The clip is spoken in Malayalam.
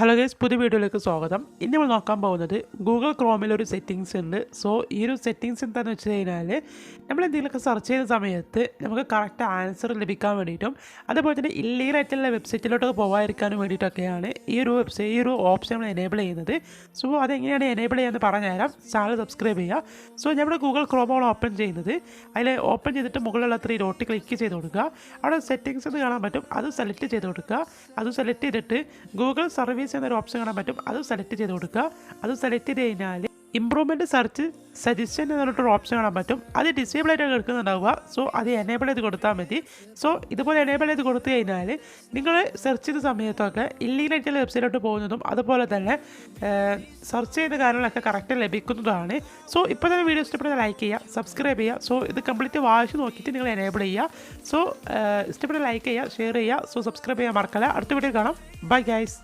ഹലോ ഗൈസ് പുതിയ വീഡിയോയിലേക്ക് സ്വാഗതം. ഇന്ന് നമ്മൾ നോക്കാൻ പോകുന്നത് ഗൂഗിൾ ക്രോമിൽ ഒരു സെറ്റിങ്സ് ഉണ്ട്. സോ ഈ ഒരു സെറ്റിങ്സ് എന്താണെന്ന് വെച്ച് കഴിഞ്ഞാൽ നമ്മൾ എന്തെങ്കിലുമൊക്കെ സെർച്ച് ചെയ്യുന്ന സമയത്ത് നമുക്ക് കറക്റ്റ് ആൻസർ ലഭിക്കാൻ വേണ്ടിയിട്ടും അതുപോലെ തന്നെ ഇല്ലീഗലായിട്ടുള്ള വെബ്സൈറ്റിലോട്ട് പോകാതിരിക്കാനും വേണ്ടിയിട്ടൊക്കെയാണ് ഈ ഒരു വെബ്സൈറ്റ് ഈ ഒരു ഓപ്ഷൻ നമ്മൾ എനേബിൾ ചെയ്യുന്നത്. സോ അതെങ്ങനെയാണ് എനേബിൾ ചെയ്യാന്ന് പറഞ്ഞുതരാം. ചാനൽ സബ്സ്ക്രൈബ് ചെയ്യുക. സോ നമ്മുടെ ഗൂഗിൾ ക്രോമാണ് ഓപ്പൺ ചെയ്യുന്നത്. അതിൽ ഓപ്പൺ ചെയ്തിട്ട് മുകളിലുള്ള ത്രീ ഡോട്ട് ക്ലിക്ക് ചെയ്ത് കൊടുക്കുക. അവിടെ സെറ്റിങ്സ് എന്ന് കാണാൻ പറ്റും. അത് സെലക്ട് ചെയ്ത് കൊടുക്കുക. അത് സെലക്ട് ചെയ്തിട്ട് ഗൂഗിൾ സർവീസ് എന്നൊരു ഓപ്ഷൻ കാണാൻ പറ്റും. അത് സെലക്ട് ചെയ്ത് കൊടുക്കുക. അത് സെലക്ട് ചെയ്ത് കഴിഞ്ഞാൽ ഇമ്പ്രൂവ്മെന്റ് സെർച്ച് സജഷൻ എന്ന് പറഞ്ഞിട്ടൊരു ഓപ്ഷൻ കാണാൻ പറ്റും. അത് ഡിസേബിൾ ആയിട്ട് എടുക്കുന്നുണ്ടാവുക. സോ അത് എനേബിൾ ചെയ്ത് കൊടുത്താൽ മതി. സോ ഇതുപോലെ എനേബിൾ ചെയ്ത് കൊടുത്തു കഴിഞ്ഞാൽ നിങ്ങൾ സെർച്ച് ചെയ്ത സമയത്തൊക്കെ ഇല്ലീഗലായിട്ടുള്ള വെബ്സൈറ്റിലോട്ട് പോകുന്നതും അതുപോലെ തന്നെ സെർച്ച് ചെയ്ത കാര്യങ്ങളൊക്കെ കറക്റ്റ് ലഭിക്കുന്നതാണ് സോ ഇപ്പോൾ തന്നെ വീഡിയോ ഇഷ്ടപ്പെട്ട ലൈക്ക് ചെയ്യുക സബ്സ്ക്രൈബ് ചെയ്യുക. സോ ഇത് കംപ്ലീറ്റ് വായിച്ച് നോക്കിയിട്ട് നിങ്ങൾ എനേബിൾ ചെയ്യുക. സോ ഇഷ്ടപ്പെട്ട ലൈക്ക് ചെയ്യുക ഷെയർ ചെയ്യുക. സോ സബ്സ്ക്രൈബ് ചെയ്യാൻ മറക്കല്ല. അടുത്ത വീഡിയോ കാണാം. Bye guys